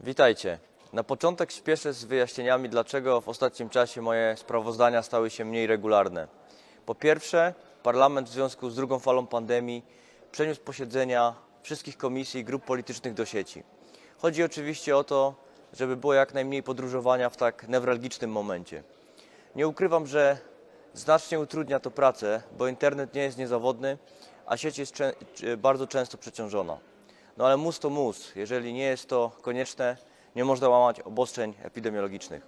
Witajcie. Na początek śpieszę z wyjaśnieniami, dlaczego w ostatnim czasie moje sprawozdania stały się mniej regularne. Po pierwsze, parlament w związku z drugą falą pandemii przeniósł posiedzenia wszystkich komisji i grup politycznych do sieci. Chodzi oczywiście o to, żeby było jak najmniej podróżowania w tak newralgicznym momencie. Nie ukrywam, że znacznie utrudnia to pracę, bo internet nie jest niezawodny, a sieć jest bardzo często przeciążona. No ale mus to mus. Jeżeli nie jest to konieczne, nie można łamać obostrzeń epidemiologicznych.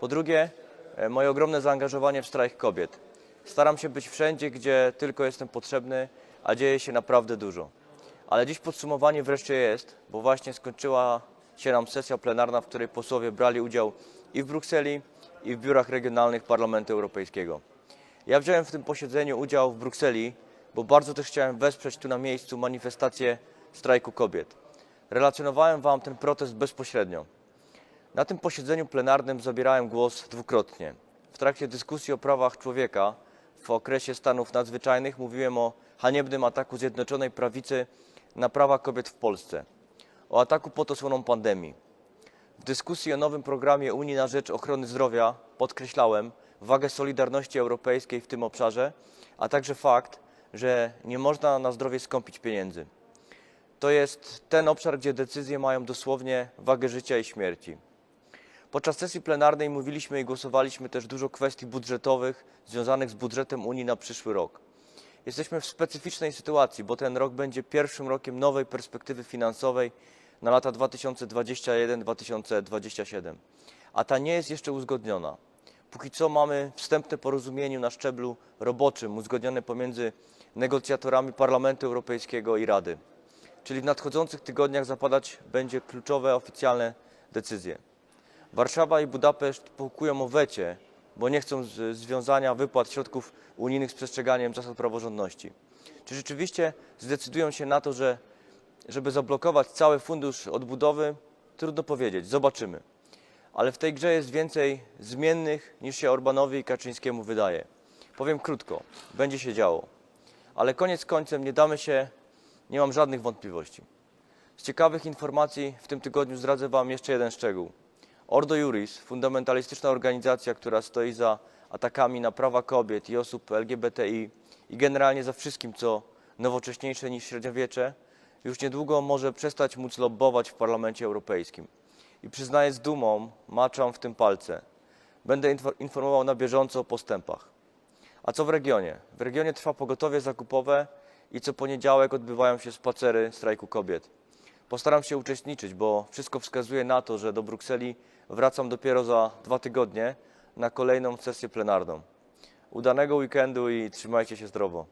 Po drugie, e, moje ogromne zaangażowanie w strajk kobiet. Staram się być wszędzie, gdzie tylko jestem potrzebny, a dzieje się naprawdę dużo. Ale dziś podsumowanie wreszcie jest, bo właśnie skończyła się nam sesja plenarna, w której posłowie brali udział i w Brukseli, i w biurach regionalnych Parlamentu Europejskiego. Ja wziąłem w tym posiedzeniu udział w Brukseli, bo bardzo też chciałem wesprzeć tu na miejscu manifestację strajku kobiet. Relacjonowałem Wam ten protest bezpośrednio. Na tym posiedzeniu plenarnym zabierałem głos dwukrotnie. W trakcie dyskusji o prawach człowieka w okresie stanów nadzwyczajnych mówiłem o haniebnym ataku Zjednoczonej Prawicy na prawa kobiet w Polsce, o ataku pod osłoną pandemii. W dyskusji o nowym programie Unii na rzecz ochrony zdrowia podkreślałem wagę solidarności europejskiej w tym obszarze, a także fakt, że nie można na zdrowie skąpić pieniędzy. To jest ten obszar, gdzie decyzje mają dosłownie wagę życia i śmierci. Podczas sesji plenarnej mówiliśmy i głosowaliśmy też dużo kwestii budżetowych związanych z budżetem Unii na przyszły rok. Jesteśmy w specyficznej sytuacji, bo ten rok będzie pierwszym rokiem nowej perspektywy finansowej na lata 2021-2027, a ta nie jest jeszcze uzgodniona. Póki co mamy wstępne porozumienie na szczeblu roboczym uzgodnione pomiędzy negocjatorami Parlamentu Europejskiego i Rady. Czyli w nadchodzących tygodniach zapadać będzie kluczowe oficjalne decyzje. Warszawa i Budapeszt pokują o wecie, bo nie chcą związania wypłat środków unijnych z przestrzeganiem zasad praworządności. Czy rzeczywiście zdecydują się na to, że żeby zablokować cały fundusz odbudowy? Trudno powiedzieć, zobaczymy. Ale w tej grze jest więcej zmiennych niż się Orbanowi i Kaczyńskiemu wydaje. Powiem krótko, będzie się działo. Ale koniec końcem nie damy się, nie mam żadnych wątpliwości. Z ciekawych informacji w tym tygodniu zdradzę Wam jeszcze jeden szczegół. Ordo Juris, fundamentalistyczna organizacja, która stoi za atakami na prawa kobiet i osób LGBTI i generalnie za wszystkim, co nowocześniejsze niż średniowiecze, już niedługo może przestać móc lobbować w Parlamencie Europejskim. I przyznaję z dumą, maczam w tym palce. Będę info- informował na bieżąco o postępach. A co w regionie? W regionie trwa pogotowie zakupowe i co poniedziałek odbywają się spacery strajku kobiet. Postaram się uczestniczyć, bo wszystko wskazuje na to, że do Brukseli wracam dopiero za dwa tygodnie na kolejną sesję plenarną. Udanego weekendu i trzymajcie się zdrowo.